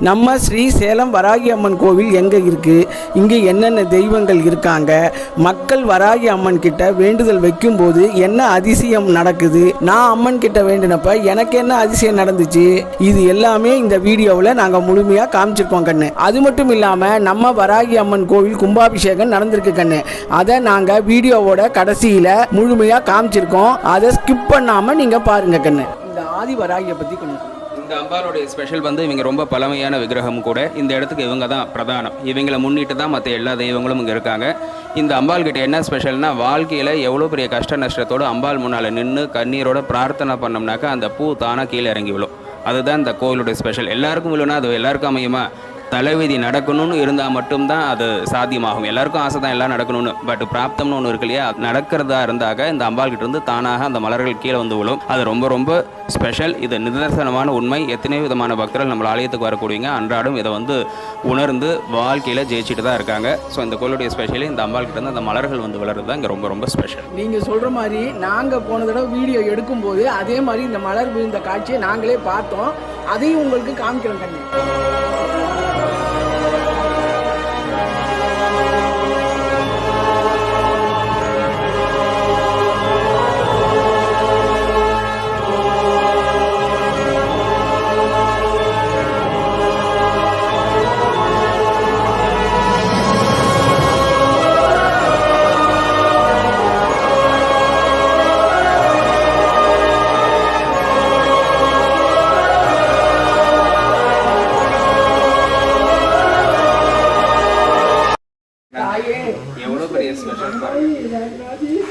நம்ம ஸ்ரீ சேலம் வராகி அம்மன் கோவில் எங்கே இருக்குது இங்கே என்னென்ன தெய்வங்கள் இருக்காங்க? மக்கள் வராகி அம்மன் கிட்ட வேண்டுதல் வைக்கும்போது என்ன அதிசயம் நடக்குது? நான் அம்மன் கிட்ட வேண்டினப்ப எனக்கு என்ன அதிசயம் நடந்துச்சு? இது எல்லாமே இந்த வீடியோவில் நாங்கள் முழுமையாக காமிச்சிருக்கோம் கண்ணு. அது மட்டும் இல்லாமல் நம்ம வராகி அம்மன் கோவில் கும்பாபிஷேகம் நடந்திருக்கு கண்ணு. அதை நாங்கள் வீடியோவோட கடைசியில் முழுமையாக காமிச்சிருக்கோம். அதை ஸ்கிப் பண்ணாமல் நீங்கள் பாருங்கள் கண்ணு. இந்த ஆதி வராகியை பற்றி கொஞ்சம் இந்த அம்பாளுடைய ஸ்பெஷல் வந்து இவங்க ரொம்ப பழமையான விக்கிரகம் கூட. இந்த இடத்துக்கு இவங்க தான் பிரதானம். இவங்களை முன்னிட்டு தான் மற்ற எல்லா தெய்வங்களும் இங்கே இருக்காங்க. இந்த அம்பாள் கிட்ட என்ன ஸ்பெஷல்னா வாழ்க்கையில் எவ்வளோ பெரிய கஷ்ட நஷ்டத்தோடு அம்பாள் முன்னால் நின்று கண்ணீரோட பிரார்த்தனை பண்ணோம்னாக்கா அந்த பூ தானாக கீழே இறங்கி விழும். அதுதான் இந்த கோவிலுடைய ஸ்பெஷல் எல்லாருக்கும் விழுனா அது எல்லாருக்கும் அமையுமா? தலைவிதி நடக்கணும்னு இருந்தால் மட்டும்தான் அது சாத்தியமாகும். எல்லாருக்கும் ஆசை தான் எல்லாம் நடக்கணும்னு. பட் பிராப்தம்னு ஒன்று இருக்கு இல்லையா? அது நடக்கிறதா இருந்தாக இந்த அம்பாள் கிட்ட இருந்து தானாக அந்த மலர்கள் கீழே வந்து விழும். அது ரொம்ப ரொம்ப ஸ்பெஷல் இது நிதர்சனமான உண்மை. எத்தனை விதமான பக்தர்கள் நம்ம ஆலயத்துக்கு வரக்கூடியங்க அன்றாடம் இதை வந்து உணர்ந்து வாழ்க்கையில் ஜெயிச்சுட்டு தான் இருக்காங்க. ஸோ இந்த கோயிலுடைய ஸ்பெஷலி இந்த அம்பாள் கிட்ட இருந்து அந்த மலர்கள் வந்து வளருது தான் இங்கே ரொம்ப ரொம்ப ஸ்பெஷல் நீங்கள் சொல்கிற மாதிரி நாங்கள் போன தடவை வீடியோ எடுக்கும்போது அதே மாதிரி இந்த மலர் விழுந்த காட்சியை நாங்களே பார்த்தோம். அதையும் உங்களுக்கு காமிக்கிறோம் கண்ணு.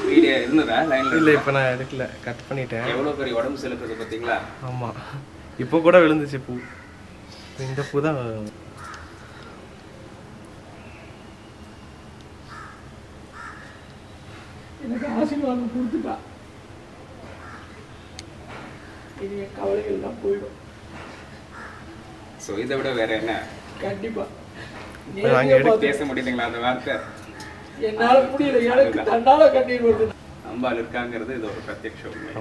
வீடியோ இருந்ததா? லைனில் இல்லை இப்போ நான் எடுக்கல. கட் பண்ணிட்டேன். எவ்வளோ பெரிய உடம்பு செலுத்துறது பார்த்தீங்களா ஆமாம் இப்போ கூட விழுந்துச்சு பூ. இந்த பூ தான் எனக்கு ஆசீர்வாதம் கொடுத்துட்டா. இனி என் கவலைகள் தான் போயிடும். ஸோ இதை விட வேற என்ன? கண்டிப்பா. இப்போ நாங்கள் எடு பேச முடியுதுங்களா அந்த வார்த்தை? என்னால முடியல. எனக்கு தன்னால கண்ணீர் வருது அம்பாள் இருக்காங்கிறது இது ஒரு பிரத்யக்ஷ உண்மை.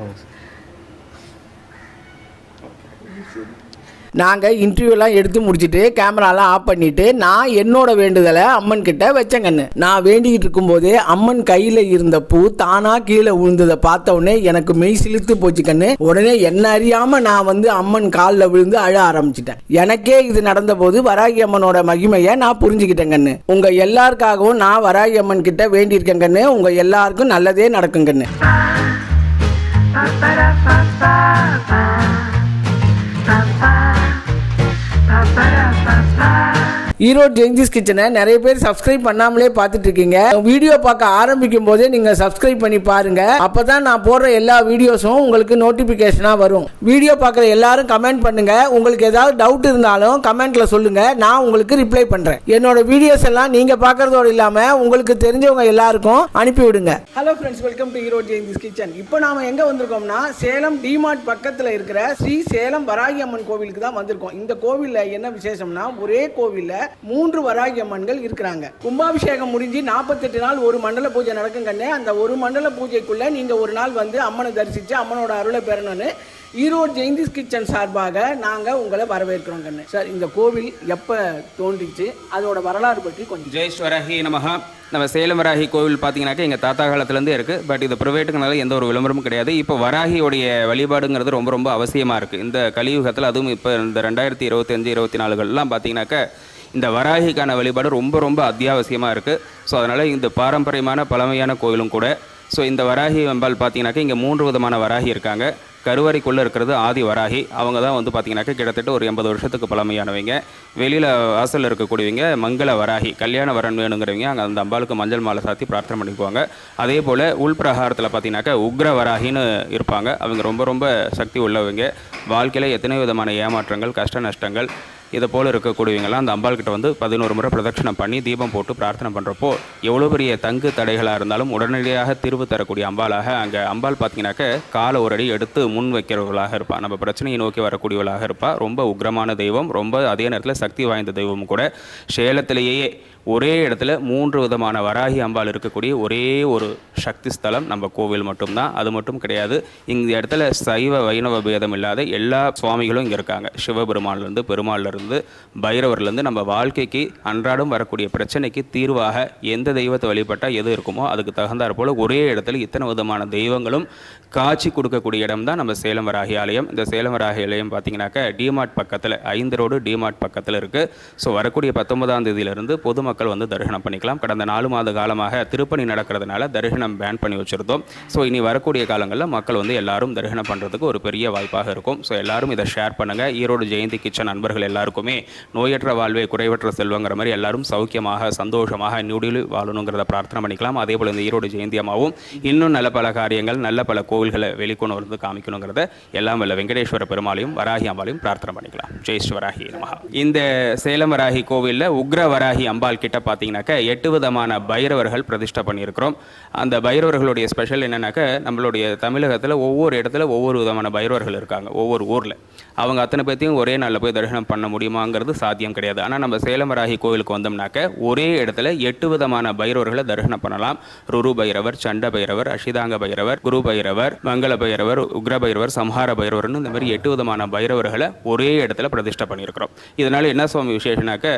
நாங்கள் இன்டர்வியூலாம் எடுத்து முடிச்சுட்டு கேமராலாம் ஆஃப் பண்ணிவிட்டு நான் என்னோட வேண்டுதலை அம்மன் கிட்ட வச்சேன் கண்ணு. நான் வேண்டிக்கிட்டு இருக்கும்போதே அம்மன் கையில் இருந்த பூ தானாக கீழே விழுந்ததை பார்த்த உடனே எனக்கு மெய் சிலுத்து போச்சு கண்ணு. உடனே என்ன அறியாமல் நான் வந்து அம்மன் காலில் விழுந்து அழ ஆரம்பிச்சிட்டேன். எனக்கே இது நடந்தபோது வராகி அம்மனோட மகிமையை நான் புரிஞ்சுக்கிட்டேன் கண்ணு. உங்கள் எல்லாருக்காகவும் நான் வராகி அம்மன் கிட்ட வேண்டியிருக்கேன் கண்ணு. உங்கள் எல்லாருக்கும் நல்லதே நடக்கும் கண்ணு. pa pa pa pa pa pa Erode ஜெயின்ஜிஸ் கிச்சனை நிறைய பேர் சப்ஸ்கிரைப் பண்ணாமலே பார்த்துட்டு இருக்கீங்க வீடியோ பார்க்க ஆரம்பிக்கும் போதே நீங்க சப்ஸ்கிரைப் பண்ணி பாருங்க. அப்பதான் நான் போடுற எல்லா வீடியோஸும் உங்களுக்கு நோட்டிபிகேஷனா வரும். வீடியோ பார்க்குற எல்லாரும் கமெண்ட் பண்ணுங்க. உங்களுக்கு ஏதாவது டவுட் இருந்தாலும் கமெண்ட்ல சொல்லுங்க. நான் உங்களுக்கு ரிப்ளை பண்றேன். என்னோட வீடியோஸ் எல்லாம் நீங்க பாக்குறதோடு இல்லாம உங்களுக்கு தெரிஞ்சவங்க எல்லாருக்கும் அனுப்பி விடுங்க hello friends welcome to Erode Jayanthi's kitchen இப்போ நாம எங்க வந்திருக்கோம்னா சேலம் டிமார்ட் பக்கத்துல இருக்கிற ஸ்ரீ சேலம் வராகி அம்மன் கோவிலுக்கு தான் வந்திருக்கோம். இந்த கோவில்ல என்ன விசேஷம்னா ஒரே கோவில்ல மூன்று வராகி அம்மன்கள் இருக்கிறாங்க. கும்பாபிஷேகம் முடிஞ்சு நாற்பத்தெட்டு நாள் ஒரு மண்டல பூஜை நடக்கும் கண்ணே. அந்த ஒரு மண்டல பூஜைக்குள்ள நீங்க ஒரு நாள் வந்து அம்மனை தரிசிச்சு அம்மனோட அருளை பெறணும்னு ஈரோடு ஜெயந்திஸ் கிச்சன் சார்பாக நாங்கள் உங்களை வரவேற்கிறோம் கண்ணு. சார் இந்த கோவில் எப்போ தோன்றிச்சு? அதோட வரலாறு பற்றி கொஞ்சம் ஜெயஸ்வரஹி நமஹா. நம்ம சேலம் வராகி கோவில் பார்த்தீங்கன்னாக்கா எங்கள் தாத்தா காலத்துலேருந்து இருக்குது பட் இது ப்ரைவேட்டுக்குனால எந்த ஒரு விளம்பரமும் கிடையாது. இப்போ வராகியோடைய வழிபாடுங்கிறது ரொம்ப ரொம்ப அவசியமாக இருக்குது இந்த கலியுகத்தில் அதுவும் இப்போ இந்த ரெண்டாயிரத்தி இருபத்தஞ்சு இருபத்தி நாலுகள்லாம் பார்த்தீங்கன்னாக்கா இந்த வராகிக்கான வழிபாடு ரொம்ப ரொம்ப அத்தியாவசியமாக இருக்குது ஸோ அதனால் இந்த பாரம்பரியமான பழமையான கோவிலும் கூட. ஸோ இந்த வராகி அம்பாள் பார்த்தீங்கன்னாக்கா இங்கே மூன்று விதமான வராகி இருக்காங்க. கருவறைக்குள்ளே இருக்கிறது ஆதி வராகி. அவங்க தான் வந்து பார்த்தீங்கன்னாக்கா கிட்டத்தட்ட ஒரு எண்பது வருஷத்துக்கு பழமையானவங்க. வெளியில் வாசலில் இருக்கக்கூடியவங்க மங்கள வராகி கல்யாண வரன் வேணுங்கிறவங்க அங்கே அந்த அம்பாளுக்கு மஞ்சள் மாலை சாத்தி பிரார்த்தனை பண்ணிக்குவாங்க. அதே போல் உள்பிரகாரத்தில் பார்த்தீங்கன்னாக்கா உக்ர வராகின்னு இருப்பாங்க. அவங்க ரொம்ப ரொம்ப சக்தி உள்ளவங்க. வாழ்க்கையில் எத்தனை விதமான ஏமாற்றங்கள் கஷ்ட நஷ்டங்கள் இதை போல் இருக்கக்கூடியவங்களாம் அந்த அம்பாள் கிட்ட வந்து பதினோரு முறை பிரதட்சணம் பண்ணி தீபம் போட்டு பிரார்த்தனை பண்ணுறப்போ எவ்வளோ பெரிய தங்கு தடைகளாக இருந்தாலும் உடனடியாக தீர்வு தரக்கூடிய அம்பாளாக அங்கே அம்பாள் பார்த்தீங்கன்னாக்க காலை ஒரு அடி எடுத்து முன் வைக்கிறவர்களாக இருப்பா நம்ம பிரச்சனையை நோக்கி வரக்கூடியவளாக இருப்பா. ரொம்ப உக்ரமான தெய்வம். ரொம்ப அதே நேரத்தில் சக்தி வாய்ந்த தெய்வம் கூட. சேலத்திலேயே ஒரே இடத்துல மூன்று விதமான வராகி அம்பாள் இருக்கக்கூடிய ஒரே ஒரு சக்தி ஸ்தலம் நம்ம கோவில் மட்டும்தான். அது மட்டும் கிடையாது. இந்த இடத்துல சைவ வைணவ பேதம் இல்லாத எல்லா சுவாமிகளும் இங்கே இருக்காங்க. சிவபெருமான்லேருந்து பெருமாள்லேருந்து பைரவர்லேருந்து நம்ம வாழ்க்கைக்கு அன்றாடம் வரக்கூடிய பிரச்சனைக்கு தீர்வாக எந்த தெய்வத்தை வழிபட்டால் எது இருக்குமோ அதுக்கு தகுந்தாற் போல் ஒரே இடத்துல இத்தனை விதமான தெய்வங்களும் காட்சி கொடுக்கக்கூடிய இடம் தான் நம்ம சேலம் வராகி ஆலயம். இந்த சேலம் வராகி ஆலயம் பார்த்தீங்கன்னாக்கா டிமார்ட் பக்கத்தில் ஐந்து ரோடு டிமார்ட் பக்கத்தில் இருக்குது ஸோ வரக்கூடிய பத்தொன்பதாம் தேதியிலிருந்து பொதுமக்கள் வந்து தரிசனம் பண்ணிக்கலாம். கடந்த நாலு மாத காலமாக திருப்பணி நடக்கிறதுனால தரிசனம் பேன் பண்ணி வச்சுருந்தோம். ஸோ இனி வரக்கூடிய காலங்களில் மக்கள் வந்து எல்லாரும் தரிசனம் பண்ணுறதுக்கு ஒரு பெரிய வாய்ப்பாக இருக்கும். ஸோ எல்லாரும் இதை ஷேர் பண்ணுங்கள் ஈரோடு ஜெயந்தி கிச்சன் நண்பர்கள் எல்லாருக்குமே நோயற்ற வாழ்வே குறைவற்ற செல்வங்கிற மாதிரி எல்லாரும் சௌக்கியமாக சந்தோஷமாக நியூடில் வாழணுங்கிறத பிரார்த்தனை பண்ணிக்கலாம். அதே போல் இந்த ஈரோடு ஜெயந்தி அம்மாவும் இன்னும் நல்ல பல காரியங்கள் நல்ல பல கோவில்களை வெளிக்கொண்டு வந்து காமிக்கணுங்கிறத எல்லாம் வல்ல வெங்கடேஸ்வர பெருமாளையும் வராகி அம்பாளையும் பிரார்த்தனை பண்ணிக்கலாம். ஜெய் ஸ்வராகி வராகி இந்த சேலம் வராகி கோவிலில் உக்ர வராகி அம்பாள் கிட்ட பார்த்தீங்கன்னாக்கா எட்டு விதமான பைரவர்கள் பிரதிஷ்டை பண்ணியிருக்கிறோம். அந்த பைரவர்களுடைய ஸ்பெஷல் என்னன்னாக்க நம்மளுடைய தமிழகத்தில் ஒவ்வொரு இடத்துல ஒவ்வொரு விதமான பைரவர்கள் இருக்காங்க ஒவ்வொரு ஊரில். அவங்க அத்தனை பேர்த்தையும் ஒரே நாளில் போய் தரிசனம் பண்ண முடியுமாங்கிறது சாத்தியம் கிடையாது. ஆனால் நம்ம சேலமராகி கோவிலுக்கு வந்தோம்னாக்க ஒரே இடத்துல எட்டு விதமான பைரவர்களை தரிசனம் பண்ணலாம். ருரு பைரவர் சண்ட பைரவர் அஷிதாங்க பைரவர் குரு பைரவர் மங்கள பைரவர் உக்ர பைரவர் சம்ஹார பைரவர்னு இந்த மாதிரி எட்டு விதமான பைரவர்களை ஒரே இடத்துல பிரதிஷ்டை பண்ணியிருக்கிறோம். இதனால என்ன சுவாமி விசேஷனாக்க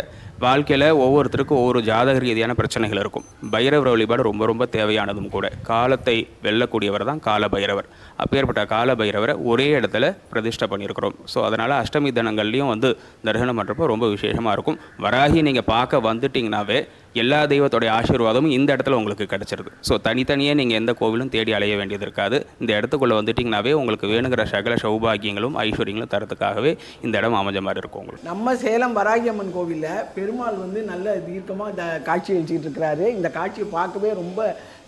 வாழ்க்கையில் ஒவ்வொருத்தருக்கும் ஒவ்வொரு ஜாதக ரீதியான பிரச்சனைகள் இருக்கும். பைரவர் வழிபாடு ரொம்ப ரொம்ப தேவையானதும் கூட. காலத்தை வெல்லக்கூடியவர் தான் கால பைரவர் அப்பேற்பட்ட கால பைரவரை ஒரே இடத்துல பிரதிஷ்டை பண்ணியிருக்கிறோம். ஸோ அதனால் அஷ்டமி தினங்கள்லையும் வந்து தரிசனம் பண்ணுறப்போ ரொம்ப விசேஷமாக இருக்கும். வராகி நீங்கள் பார்க்க வந்துட்டிங்கனாவே எல்லா தெய்வத்தோடைய ஆசீர்வாதமும் இந்த இடத்துல உங்களுக்கு கிடச்சிருது. ஸோ தனித்தனியாக நீங்கள் எந்த கோவிலும் தேடி அலைய வேண்டியது இருக்காது. இந்த இடத்துக்குள்ளே வந்துட்டிங்கனாவே உங்களுக்கு வேணுங்கிற சகல சௌபாகியங்களும் ஐஸ்வர்யங்களும் தரத்துக்காகவே இந்த இடம் அமைஞ்ச மாதிரி இருக்கும் உங்களுக்கு. நம்ம சேலம் வராகியம்மன் கோவிலில் பெருமாள் வந்து நல்ல தீர்க்கமாக இந்த காட்சி அளிச்சிட்டு இருக்கிறாரு. இந்த காட்சியை பார்க்கவே ரொம்ப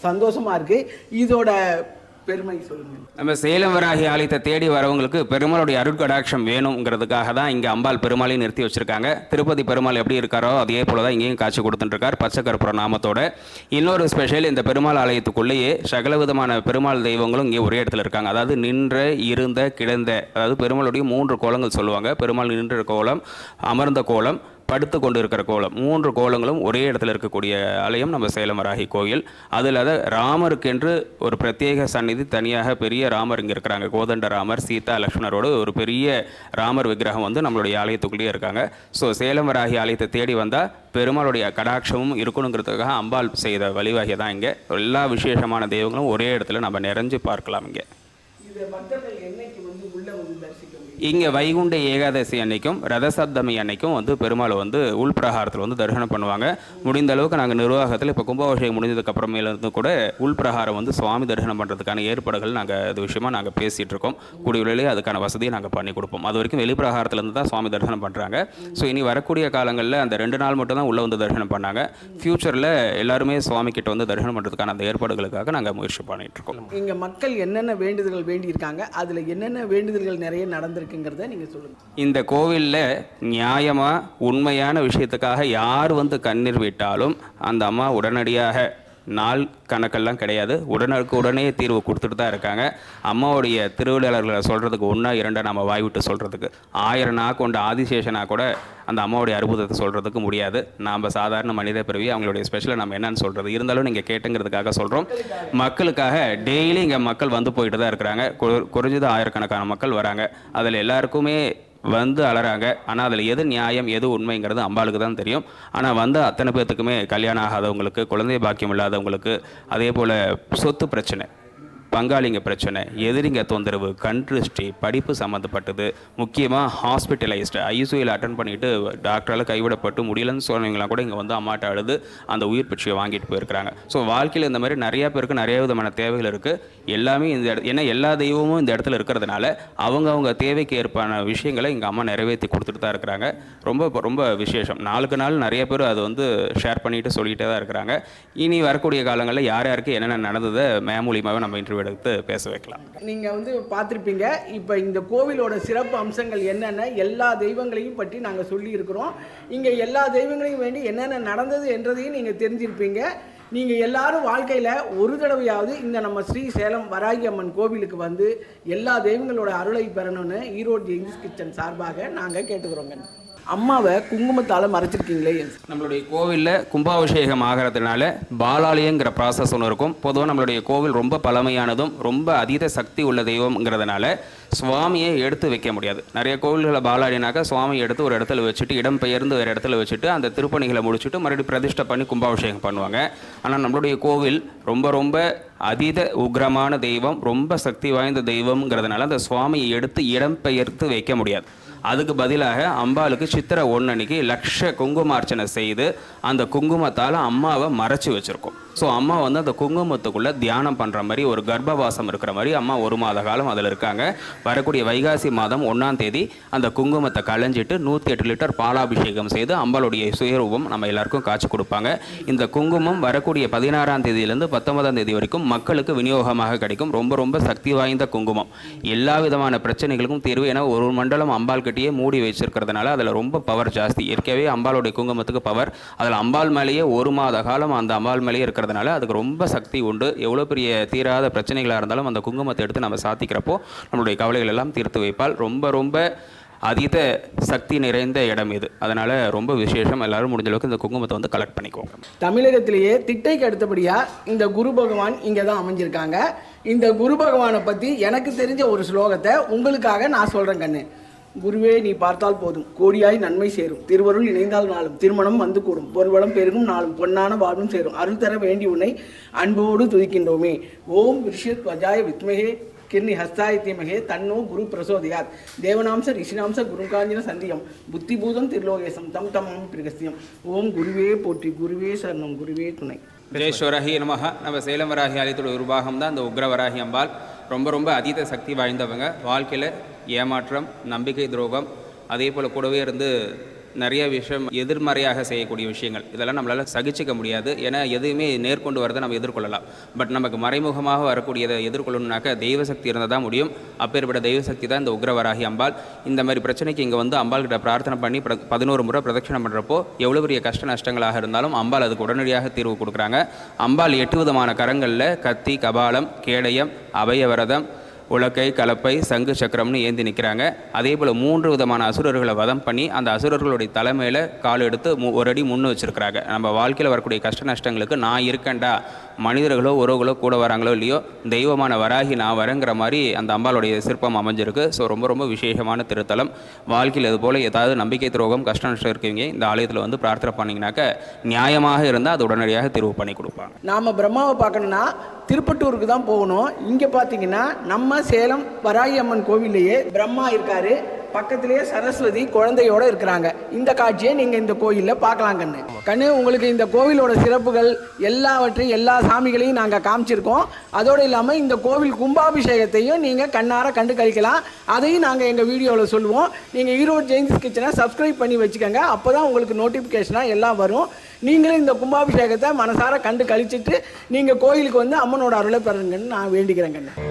சந்தோஷமாக இருக்குது இதோட பெருமை சொல்லுங்கள் நம்ம சேலம் வராகி ஆலயத்தை தேடி வரவங்களுக்கு பெருமாளுடைய அருட்கடாட்சம் வேணுங்கிறதுக்காக தான் இங்கே அம்பாள் பெருமாளையும் நிறுத்தி வச்சிருக்காங்க. திருப்பதி பெருமாள் எப்படி இருக்காரோ அதே போல தான் இங்கேயும் காட்சி கொடுத்துட்டுருக்கார் பச்சை கருப்புற நாமத்தோட. இன்னொரு ஸ்பெஷல் இந்த பெருமாள் ஆலயத்துக்குள்ளேயே சகல விதமான பெருமாள் தெய்வங்களும் இங்கே ஒரே இடத்துல இருக்காங்க. அதாவது நின்ற இருந்த கிடந்த அதாவது பெருமாளுடைய மூன்று கோலங்கள் சொல்லுவாங்க. பெருமாள் நின்ற கோலம் அமர்ந்த கோலம் படுத்து கொண்டு இருக்கிற கோலம். மூன்று கோலங்களும் ஒரே இடத்துல இருக்கக்கூடிய ஆலயம் நம்ம சேலம் வராகி கோயில். அதில் அதை ராமருக்கென்று ஒரு பிரத்யேக சந்நிதி தனியாக பெரிய ராமர் இங்கே இருக்கிறாங்க. கோதண்ட ராமர் சீதா லக்ஷ்மணரோடு ஒரு பெரிய ராமர் விக்கிரகம் வந்து நம்மளுடைய ஆலயத்துக்குள்ளேயே இருக்காங்க. ஸோ சேலம் வராகி ஆலயத்தை தேடி வந்தால் பெருமாளுடைய கடாட்சமும் இருக்கணுங்கிறதுக்காக அம்பாள் செய்த வழிவகை தான் இங்கே. எல்லா விசேஷமான தெய்வங்களும் ஒரே இடத்துல நம்ம நிறைஞ்சு பார்க்கலாம் இங்கே இதை பக்தர்கள் என்னைக்கு வந்து உள்ள வந்து தரிசிக்க முடியும் இங்கே வைகுண்ட ஏகாதசி அன்னைக்கும் ரதசப்தமி அன்னைக்கும் வந்து பெருமாள் வந்து உள்பிரகாரத்தில் வந்து தரிசனம் பண்ணுவாங்க. முடிந்த அளவுக்கு நாங்கள் நிர்வாகத்தில் இப்போ கும்பாபிஷேகம் முடிஞ்சதுக்கப்புறமேலேருந்து கூட உள்பிரகாரம் வந்து சுவாமி தரிசனம் பண்ணுறதுக்கான ஏற்பாடுகள் நாங்கள் அது விஷயமாக நாங்கள் பேசிகிட்டு இருக்கோம். கூடிய விரைவிலே அதுக்கான வசதியை நாங்கள் பண்ணி கொடுப்போம். அது வரைக்கும் வெளிப்பிரகாரத்துலேருந்து தான் சுவாமி தரிசனம் பண்ணுறாங்க ஸோ இனி வரக்கூடிய காலங்களில் அந்த ரெண்டு நாள் மட்டும் தான் உள்ளே வந்து தரிசனம் பண்ணாங்க. ஃப்யூச்சரில் எல்லாருமே சுவாமி கிட்ட வந்து தரிசனம் பண்ணுறதுக்கான அந்த ஏற்பாடுகளுக்காக நாங்கள் முயற்சி பண்ணிகிட்டு இருக்கோம். மக்கள் என்னென்ன வேண்டுதல்கள் வேண்டியிருக்காங்க அதில் என்னென்ன வேண்டுதல்கள் நிறைய இருக்குங்கிறத நீங்கள் சொல்லுங்கள் இந்த கோவிலில் நியாயமாக உண்மையான விஷயத்துக்காக யார் வந்து கண்ணீர் விட்டாலும் அந்த அம்மா உடனடியாக நாள் கணக்கெல்லாம் கிடையாது. உடனுக்கு உடனே தீர்வு கொடுத்துட்டு தான் இருக்காங்க. அம்மாவுடைய திருவிழாளர்களை சொல்கிறதுக்கு ஒன்றா இரண்டா நம்ம வாய் விட்டு சொல்கிறதுக்கு ஆயிரம் நாள் கொண்ட ஆதிசேஷனா கூட அந்த அம்மாவுடைய அற்புதத்தை சொல்கிறதுக்கு முடியாது. நாம் சாதாரண மனித பிறவி அவங்களுடைய ஸ்பெஷலை நம்ம என்னன்னு சொல்கிறது இருந்தாலும் நீங்கள் கேட்டுங்கிறதுக்காக சொல்கிறோம் மக்களுக்காக டெய்லி இங்கே மக்கள் வந்து போயிட்டு தான் இருக்கிறாங்க. கு- குறைஞ்சது ஆயிரக்கணக்கான மக்கள் வராங்க. அதில் எல்லாருக்குமே வந்து அலறாங்க. ஆனால் அதில் எது நியாயம் எது உண்மைங்கிறது அம்பாளுக்கு தான் தெரியும். ஆனால் வந்து அத்தனை பேர்த்துக்குமே கல்யாணம் ஆகாதவங்களுக்கு குழந்தை பாக்கியம் இல்லாதவங்களுக்கு அதே போல் சொத்து பிரச்சனை. பங்காளிங்க பிரச்சனை எதிரிங்க தொந்தரவு கண் திருஷ்டி படிப்பு சம்மந்தப்பட்டது முக்கியமாக ஹாஸ்பிட்டலைஸ்டு ஐசியூவில் அட்டன் பண்ணிட்டு டாக்டரால் கைவிடப்பட்டு முடியலன்னு சொன்னவங்களாம் கூட இங்கே வந்து அம்மாட்ட அழுது அந்த உயிர் பிச்சையை வாங்கிட்டு போயிருக்கிறாங்க. ஸோ வாழ்க்கையில் இந்த மாதிரி நிறையா பேருக்கு நிறைய விதமான தேவைகள் இருக்குது எல்லாமே இந்த இடத்து ஏன்னா எல்லா தெய்வமும் இந்த இடத்துல இருக்கிறதுனால அவங்க அவங்க தேவைக்கு ஏற்பான விஷயங்களை இங்கே அம்மா நிறைவேற்றி கொடுத்துட்டு தான் இருக்கிறாங்க. ரொம்ப ரொம்ப விசேஷம். நாளுக்கு நாள் நிறைய பேர் அதை வந்து ஷேர் பண்ணிட்டு சொல்லிகிட்டே தான் இருக்கிறாங்க. இனி வரக்கூடிய காலங்களில் யார் யாருக்கு என்னென்ன நடந்ததை மே மூலியமாகவே நம்ம இன்டர்வியூ எடுத்து பேச வைக்கலாம். நீங்க வந்து பார்த்துருப்பீங்க இப்போ இந்த கோவிலோட சிறப்பு அம்சங்கள் என்னென்ன எல்லா தெய்வங்களையும் பற்றி நாங்க சொல்லி இருக்கிறோம் இங்க எல்லா தெய்வங்களையும் வேண்டி என்னென்ன நடந்தது என்றதையும் நீங்க தெரிஞ்சிருப்பீங்க. நீங்க எல்லாரும் வாழ்க்கையில ஒரு தடவையாவது இந்த நம்ம ஸ்ரீ சேலம் வராகி அம்மன் கோவிலுக்கு வந்து எல்லா தெய்வங்களோட அருளை பெறணும்னு ஈரோடு ஜெயின்ஸ் கிச்சன் சார்பாக நாங்க கேட்டுக்கிறோங்க. அம்மாவை குங்குமத்தால் மறைச்சிருக்கீங்களே நம்மளுடைய கோவிலில் கும்பாபிஷேகம் ஆகிறதுனால பாலாலயங்கிற ப்ராசஸ் ஒன்று இருக்கும். பொதுவாக நம்மளுடைய கோவில் ரொம்ப பழமையானதும் ரொம்ப அதீத சக்தி உள்ள தெய்வம்ங்கிறதுனால சுவாமியை எடுத்து வைக்க முடியாது. நிறைய கோவில்களை பாலாடினாக்கா சுவாமியை எடுத்து ஒரு இடத்துல வச்சுட்டு இடம் பெயர்ந்து ஒரு இடத்துல வச்சுட்டு அந்த திருப்பணிகளை முடிச்சுட்டு மறுபடியும் பிரதிஷ்டை பண்ணி கும்பாபிஷேகம் பண்ணுவாங்க. ஆனால் நம்மளுடைய கோவில் ரொம்ப ரொம்ப அதீத உக்ரமான தெய்வம் ரொம்ப சக்தி வாய்ந்த தெய்வம்ங்கிறதுனால அந்த சுவாமியை எடுத்து இடம் பெயர்த்து வைக்க முடியாது. அதுக்கு பதிலாக அம்பாளுக்கு சித்திரை ஒன்று அன்னைக்கு லட்ச குங்குமார்ச்சனை செய்து அந்த குங்குமத்தால் அம்மாவை மறைச்சி வச்சுருக்கோம். ஸோ அம்மா வந்து அந்த குங்குமத்துக்குள்ளே தியானம் பண்ணுற மாதிரி ஒரு கர்ப்பவாசம் இருக்கிற மாதிரி அம்மா ஒரு மாத காலம் அதில் இருக்காங்க. வரக்கூடிய வைகாசி மாதம் ஒன்றாம் தேதி அந்த குங்குமத்தை களைஞ்சிட்டு நூற்றி எட்டு லிட்டர் பாலாபிஷேகம் செய்து அம்பாளுடைய சுயரூபம் நம்ம எல்லாருக்கும் காட்சி கொடுப்பாங்க. இந்த குங்குமம் வரக்கூடிய பதினாறாம் தேதியிலேருந்து பத்தொன்பதாம் தேதி வரைக்கும் மக்களுக்கு விநியோகமாக கிடைக்கும். ரொம்ப ரொம்ப சக்தி வாய்ந்த குங்குமம். எல்லா விதமான பிரச்சனைகளுக்கும் தீர்வு ஏன்னா ஒரு மண்டலம் அம்பாள் கிட்டேயே மூடி வச்சிருக்கிறதுனால அதில் ரொம்ப பவர் ஜாஸ்தி. இயற்கையாகவே அம்பாளுடைய குங்குமத்துக்கு பவர் அதில் அம்பாள் மேலேயே ஒரு மாத காலம் அந்த அம்பாள் மேலேயே இருக்கிறதுனால அதுக்கு ரொம்ப சக்தி உண்டு. எவ்வளோ பெரிய தீராத பிரச்சனைகளாக இருந்தாலும் அந்த குங்குமத்தை எடுத்து நம்ம சாத்திக்கிறப்போ நம்மளுடைய கவலைகள் எல்லாம் தீர்த்து வைப்பால் ரொம்ப ரொம்ப அதீத சக்தி நிறைந்த இடம் இது. அதனால் ரொம்ப விசேஷம். எல்லாரும் முடிஞ்ச அளவுக்கு இந்த குங்குமத்தை வந்து கலெக்ட் பண்ணிக்கோங்க. தமிழகத்திலேயே திட்டைக்கு அடுத்தபடியாக இந்த குரு பகவான் இங்கே தான் அமைஞ்சிருக்காங்க. இந்த குரு பகவானை பற்றி எனக்கு தெரிஞ்ச ஒரு ஸ்லோகத்தை உங்களுக்காக நான் சொல்கிறேன் கண்ணு. குருவே நீ பார்த்தால் போதும். கோடியாய் நன்மை சேரும். திருவருள் இணைந்தால் நாளும். திருமணம் வந்து கூடும். பொருள்வளம் பெருகும் நாளும். பொன்னான வாழ்வும் சேரும். அருள் தர வேண்டி உன்னை அன்போடு துதிக்கின்றோமே. ஓம் ரிஷத் வஜாய வித்மகே கிர்னி ஹஸ்தாய தீமகே தன்னோ குரு பிரசோதியார் தேவநாம்ச ரிஷினாம்ச குருகாஞ்சன சந்தியம். புத்திபூதம் திருலோகேசம். தம் தமம் பிரகசியம் ஓம் குருவே போற்றி. குருவே சரணம். குருவே துணை. ஜெயஸ்வரஹி நமக நம்ம சேலம் வராகி ஆலயத்தோட ஒரு பாகம் தான் இந்த உக்ரவராகி அம்பாள். ரொம்ப ரொம்ப அதீத சக்தி வாய்ந்தவங்க. வாழ்க்கையில் ஏமாற்றம் நம்பிக்கை துரோகம் அதே போல் கூடவே இருந்து நிறைய விஷயம் எதிர்மறையாக செய்யக்கூடிய விஷயங்கள். இதெல்லாம் நம்மளால் சகிச்சிக்க முடியாது. ஏன்னா எதுவுமே நேர்கொண்டு வரதை நம்ம எதிர்கொள்ளலாம். பட் நமக்கு மறைமுகமாக வரக்கூடியதை எதிர்கொள்ளணும்னாக்க தெய்வசக்தி இருந்தால் தான் முடியும். அப்பேற்பட்ட தெய்வசக்தி தான் இந்த உக்ரவராகி அம்பாள். இந்த மாதிரி பிரச்சனைக்கு இங்கே வந்து அம்பாள் கிட்ட பிரார்த்தனை பண்ணி பிர- பதினோரு முறை பிரதட்சணம் பண்ணுறப்போ எவ்வளோ பெரிய கஷ்ட நஷ்டங்களாக இருந்தாலும் அம்பாள் அதுக்கு உடனடியாக தீர்வு கொடுக்குறாங்க. அம்பாள் எட்டு விதமான கரங்களில் கத்தி கபாலம் கேடயம் அபயவரதம் உலக்கை கலப்பை சங்கு சக்கரம்னு ஏந்தி நிற்கிறாங்க அதே போல் மூன்று விதமான அசுரர்களை வதம் பண்ணி அந்த அசுரர்களுடைய தலைமையில் கால் எடுத்து மு- ஒரு அடி முன்னு வச்சுருக்கிறாங்க. நம்ம வாழ்க்கையில் வரக்கூடிய கஷ்ட நஷ்டங்களுக்கு நான் இருக்கேன்டா மனிதர்களோ உறவுகளோ கூட வராங்களோ இல்லையோ தெய்வமான வராகி நான் வரேங்கிற மாதிரி அந்த அம்பாளுடைய சிற்பம் அமைஞ்சிருக்கு. ஸோ ரொம்ப ரொம்ப விசேஷமான திருத்தலம். வாழ்க்கையில் இது போல் ஏதாவது நம்பிக்கை துரோகம் கஷ்ட நஷ்டம் இருக்கீங்க இந்த ஆலயத்தில் வந்து பிரார்த்தனை பண்ணிங்கனாக்க நியாயமாக இருந்தால் அது உடனடியாக தீர்வு பண்ணி கொடுப்பாங்க. நாம் பிரம்மாவை பார்க்கணுன்னா திருப்பட்டூருக்கு தான் போகணும். இங்கே பார்த்தீங்கன்னா நம்ம சேலம் வராகி அம்மன் கோவில்லையே பிரம்மா இருக்காரு. பக்கத்திலேயே சரஸ்வதி குழந்தையோட இருக்கிறாங்க. இந்த காட்சியை நீங்கள் இந்த கோயிலில் பார்க்கலாம் கண்ணு. கண்ணு உங்களுக்கு இந்த கோவிலோட சிறப்புகள் எல்லாவற்றையும் எல்லா சாமிகளையும் நாங்கள் காமிச்சிருக்கோம். அதோடு இல்லாமல் இந்த கோவில் கும்பாபிஷேகத்தையும் நீங்கள் கண்ணார கண்டு கழிக்கலாம் அதையும் நாங்கள் எங்கள் வீடியோவில் சொல்லுவோம். நீங்கள் ஈரோடு ஜெயின்ஸ் கிச்சனை சப்ஸ்கிரைப் பண்ணி வச்சுக்கோங்க. அப்போ தான் உங்களுக்கு நோட்டிஃபிகேஷனாக எல்லாம் வரும். நீங்களும் இந்த கும்பாபிஷேகத்தை மனசார கண்டு கழிச்சிட்டு நீங்கள் கோயிலுக்கு வந்து அம்மனோட அருளை பெறுங்கன்னு நான் வேண்டிக்கிறேன் கண்ணு.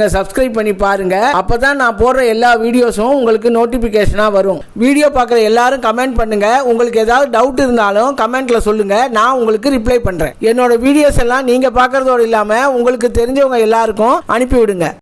நீங்க சப்ஸ்கிரைப் பண்ணி பாருங்க. அப்பதான் நான் போடுற எல்லா வீடியோஸும் உங்களுக்கு நோட்டிபிகேஷனா வரும். வீடியோ பார்க்குற எல்லாரும் கமெண்ட் பண்ணுங்க. உங்களுக்கு ஏதாவது டவுட் இருந்தாலும் கமெண்ட்ல சொல்லுங்க. நான் உங்களுக்கு ரிப்ளை பண்றேன். என்னோட வீடியோஸ் எல்லாம் நீங்க பாக்குறதோடு இல்லாம உங்களுக்கு தெரிஞ்சவங்க எல்லாருக்கும் அனுப்பி விடுங்க